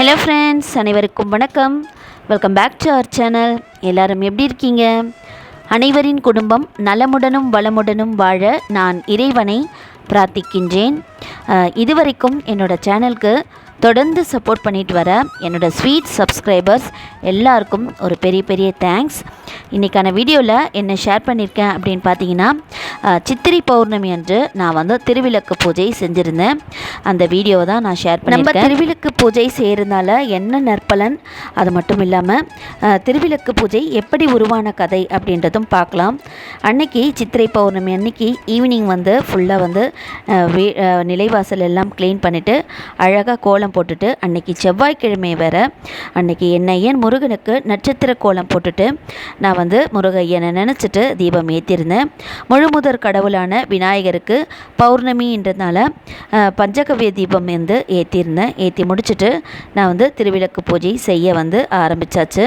Hello friends அனைவருக்கும் வணக்கம். Welcome back to our channel எல்லாரும் எப்படி இருக்கீங்க? அனைவரின் குடும்பம் நலமுடனும் வளமுடனும் வாழ நான் இறைவனை பிரார்த்திக்கின்றேன். இதுவரைக்கும் என்னோட சேனலுக்கு தொடர்ந்து சப்போர்ட் பண்ணிட்டு வர என்னோடய ஸ்வீட் சப்ஸ்கிரைபர்ஸ் எல்லாருக்கும் ஒரு பெரிய பெரிய தேங்க்ஸ் இன்றைக்கான வீடியோவில் என்ன ஷேர் பண்ணியிருக்கேன் அப்படின்னு பார்த்தீங்கன்னா சித்திரை பௌர்ணமி அன்று நான் வந்து திருவிளக்கு பூஜை செஞ்சுருந்தேன். அந்த வீடியோவை தான் நான் ஷேர் பண்ணியிருக்கேன் திருவிளக்கு பூஜை செய்கிறதுனால என்ன நற்பலன்? அது மட்டும் இல்லாமல் திருவிளக்கு பூஜை எப்படி உருவான கதை அப்படின்றதும் பார்க்கலாம். அன்னைக்கு சித்திரை பௌர்ணமி அன்னைக்கு ஈவினிங் வந்து ஃபுல்லாக வந்து வீ- நிலைவாசல் எல்லாம் க்ளீன் பண்ணிவிட்டு அழகாக கோலம் போட்டுட்டு அன்னைக்கு செவ்வாய்க்கிழமை வேற. அன்னைக்கு என்னையன் முருகனுக்கு நட்சத்திர கோலம் போட்டுட்டு நான் வந்து முருகையனை நினச்சிட்டு தீபம் ஏற்றிருந்தேன் முழுமுதற் கடவுளான விநாயகருக்கு பௌர்ணமின்றதுனால பஞ்சகவிய பஞ்சகவ்ய தீபம் வந்து ஏற்றிருந்தேன் ஏற்றி முடிச்சுட்டு நான் வந்து திருவிளக்கு பூஜை செய்ய வந்து ஆரம்பிச்சாச்சு.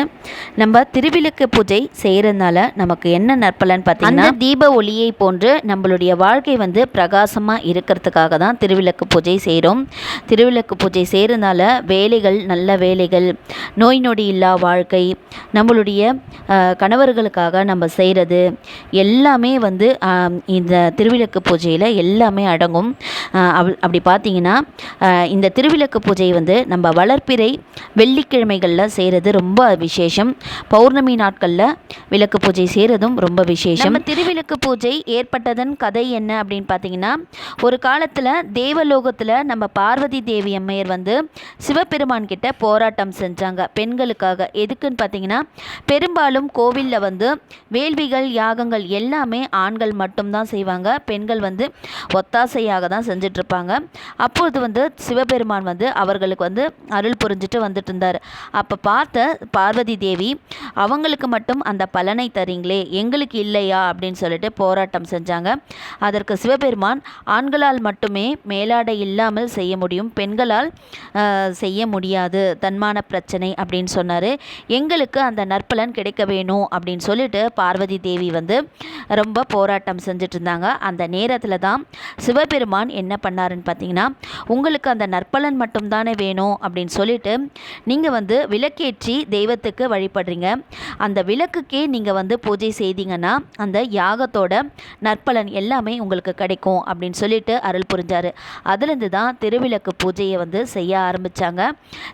நம்ம திருவிளக்கு பூஜை செய்கிறதுனால நமக்கு என்ன நற்பலன் பார்த்தீங்கன்னா தீப ஒளியை போன்று நம்மளுடைய வாழ்க்கை வந்து பிரகாசமாக இருக்கிறதுக்காக தான் திருவிளக்கு பூஜை செய்கிறோம் திருவிளக்கு பூஜை செய்கிறதுனால வேலைகள் நல்ல வேலைகள் நோய் நொடி இல்லா வாழ்க்கை நம்மளுடைய கணவர்களுக்காக நம்ம செய்கிறது எல்லாமே வந்து இந்த திருவிளக்கு பூஜையில் எல்லாமே அடங்கும். அப் அப்படி பார்த்தீங்கன்னா இந்த திருவிளக்கு பூஜை வந்து நம்ம வளர்ப்பிறை வெள்ளிக்கிழமைகளில் செய்கிறது ரொம்ப விசேஷம். பௌர்ணமி நாட்களில் விளக்கு பூஜை செய்கிறதும் ரொம்ப விசேஷம். திருவிளக்கு பூஜை ஏற்பட்டதன் கதை என்ன அப்படின்னு பார்த்தீங்கன்னா ஒரு காலத்தில் தேவலோகத்தில் நம்ம பார்வதி தேவி அம்மையர் வந்து சிவபெருமான் கிட்ட போராட்டம் செஞ்சாங்க. பெண்களுக்காக. எதுக்குன்னு பார்த்தீங்கன்னா பெரும்பாலும் கோவிலில் வந்து வேள்விகள் யாகங்கள் எல்லாமே ஆண்கள் மட்டும்தான் செய்வாங்க. பெண்கள் வந்து ஒத்தாசையாக தான் செஞ்சுட்டு இருப்பாங்க அப்பொழுது வந்து சிவபெருமான் வந்து அவர்களுக்கு வந்து அருள் புரிஞ்சுட்டு வந்துட்டு இருந்தார் அப்போ பார்த்த பார்வதி தேவி அவங்களுக்கு மட்டும் அந்த பலனை தரீங்களே எங்களுக்கு இல்லையா? அப்படின்னு சொல்லிட்டு போராட்டம் செஞ்சாங்க. அதற்கு சிவபெருமான் ஆண்களால் மட்டுமே மேலாடை இல்லாமல் செய்ய முடியும். பெண்களால் செய்ய முடியாது. தன்மான பிரச்சனை அப்படின்னு சொன்னார். எங்களுக்கு அந்த நற்பலன் கிடைக்க வேணும். அப்படின்னு சொல்லிட்டு பார்வதி தேவி வந்து ரொம்ப போராட்டம் செஞ்சுட்டு இருந்தாங்க அந்த நேரத்தில் தான் சிவபெருமான் என்ன பண்ணாருன்னு பார்த்தீங்கன்னா உங்களுக்கு அந்த நற்பலன் மட்டும்தானே வேணும்? அப்படின்னு சொல்லிட்டு நீங்கள் வந்து விளக்கேற்றி தெய்வத்துக்கு வழிபடுறீங்க. அந்த விளக்குக்கே நீங்கள் வந்து பூஜை செய்தீங்கன்னா அந்த யாகத்தோட நற்பலன் எல்லாமே உங்களுக்கு கிடைக்கும் அப்படின்னு சொல்லிட்டு அருள் புரிஞ்சாரு. அதுலேருந்து தான் திருவிளக்கு பூஜையை வந்து செய்ய ஆரம்பித்தாங்க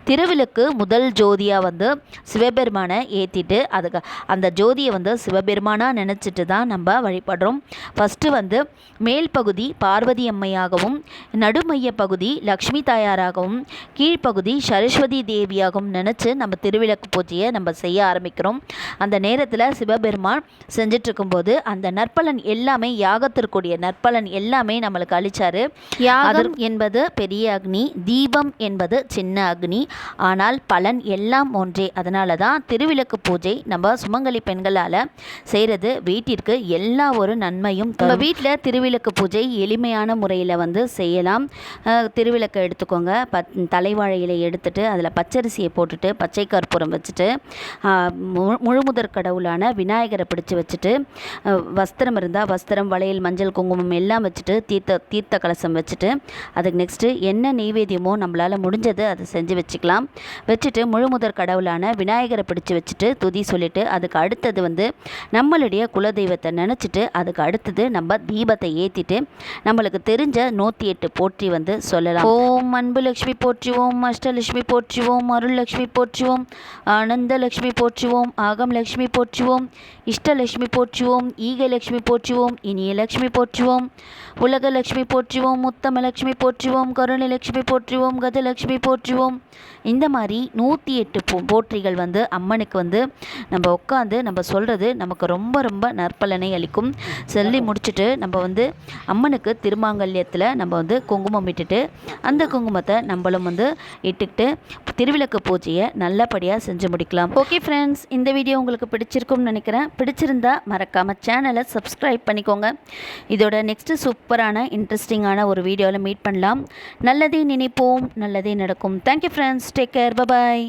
திருவிளக்கு முதல் ஜோதியாக வந்து சிவபெருமானை ஏற்றிட்டு அதுக்கு அந்த ஜோதியை வந்து சிவபெருமானாக நினச்சிட்டு தான் நம்ம வழிபடுறோம். ஃபஸ்ட்டு வந்து மேல் பகுதி பார்வதி அம்மையாகவும் நடுமைய பகுதி லக்ஷ்மி தாயாராகவும் கீழ்ப்பகுதி சரஸ்வதி தேவியாகவும் நினச்சி நம்ம திருவிளக்கு பூஜையை நம்ம செய்ய ஆரம்பிக்கிறோம். அந்த நேரத்தில் சிவபெருமான் செஞ்சுட்டு இருக்கும்போது அந்த நற்பலன் எல்லாமே யாகத்திற்குரிய நற்பலன் எல்லாமே நம்மளுக்கு அளிச்சாரு. யாகம் என்பது பெரிய அக்னி தீபம் என்பது சின்ன அக்னி. ஆனால் பலன் எல்லாம் ஒன்றே. அதனால தான் திருவிளக்கு பூஜை நம்ம சுமங்கலி பெண்களால் செய்கிறது வீட்டிற்கு எல்லா ஒரு நன்மையும் நம்ம வீட்டில் திருவிளக்கு பூஜை எளிமையான முறையில் வந்து செய்யலாம். திருவிளக்கு எடுத்துக்கோங்க. பத் தலைவாழை இலை எடுத்துட்டு அதில் பச்சரிசியை போட்டுட்டு பச்சை கற்பூரம் வச்சுட்டு மு- முழுமுதற் கடவுளான விநாயகரை பிடிச்சி வச்சுட்டு வஸ்திரம் இருந்தால் வஸ்திரம் வளையல் மஞ்சள் குங்குமம் எல்லாம் வச்சுட்டு தீர்த்த தீர்த்த கலசம் வச்சுட்டு அதுக்கு நெக்ஸ்ட்டு என்ன நெய்வேத்தியமோ நம்மளால் முடிஞ்சது அதை செஞ்சு வச்சுக்கலாம். வச்சுட்டு முழுமுதற் கடவுளான விநாயகரை பிடிச்சி வச்சுட்டு துதி சொல்லிட்டு அதுக்கு அடுத்தது வந்து நம்மளுடைய குலதெய்வத்தை நினச்சிட்டு அதுக்கு அடுத்தது நம்ம தீபத்தை ஏற்றிட்டு நம்மளுக்கு தெரிஞ்ச நூற்றி எட்டு போற்றி வந்து சொல்லலாம் ஓம் அன்பு லக்ஷ்மி போற்றுவோம் அஷ்டலட்சுமி போற்றுவோம் அருள்லக்ஷ்மி போற்றுவோம் ஆனந்தலக்ஷ்மி போற்றுவோம் ஆகம் லக்ஷ்மி போற்றுவோம் இஷ்டலட்சுமி போற்றுவோம் ஈகலட்சுமி போற்றுவோம் இனிய லக்ஷ்மி போற்றுவோம் உலகலக்ஷ்மி போற்றுவோம் உத்தமலக்ஷ்மி போற்றுவோம் கருணலக்ஷ்மி போற்றுவோம் கஜலட்சுமி போற்றுவோம் இந்த மாதிரி நூற்றி எட்டு போ போற்றிகள் வந்து அம்மனுக்கு வந்து நம்ம உட்காந்து நம்ம சொல்கிறது நமக்கு ரொம்ப ரொம்ப நற்பலனை அளிக்கும். சொல்லி முடிச்சுட்டு நம்ம வந்து அம்மனுக்கு திருமாங்கல்யத்தில் நம்ம வந்து குங்குமம் இட்டுட்டு அந்த குங்குமத்தை நம்மளும் வந்து இட்டுக்கிட்டு திருவிளக்கு பூஜையை நல்லபடியாக செஞ்சு முடிக்கலாம். ஓகே ஃப்ரெண்ட்ஸ் இந்த வீடியோ உங்களுக்கு பிடிச்சிருக்கும்னு நினைக்கிறேன். பிடிச்சிருந்தா மறக்காமல் சேனலை சப்ஸ்கிரைப் பண்ணிக்கோங்க. இதோட நெக்ஸ்ட்டு சூப்பரான இன்ட்ரெஸ்டிங்கான ஒரு வீடியோவில் மீட் பண்ணலாம். நல்லதே நினைப்போம் நல்லதே நடக்கும். Thank you friends take care bye bye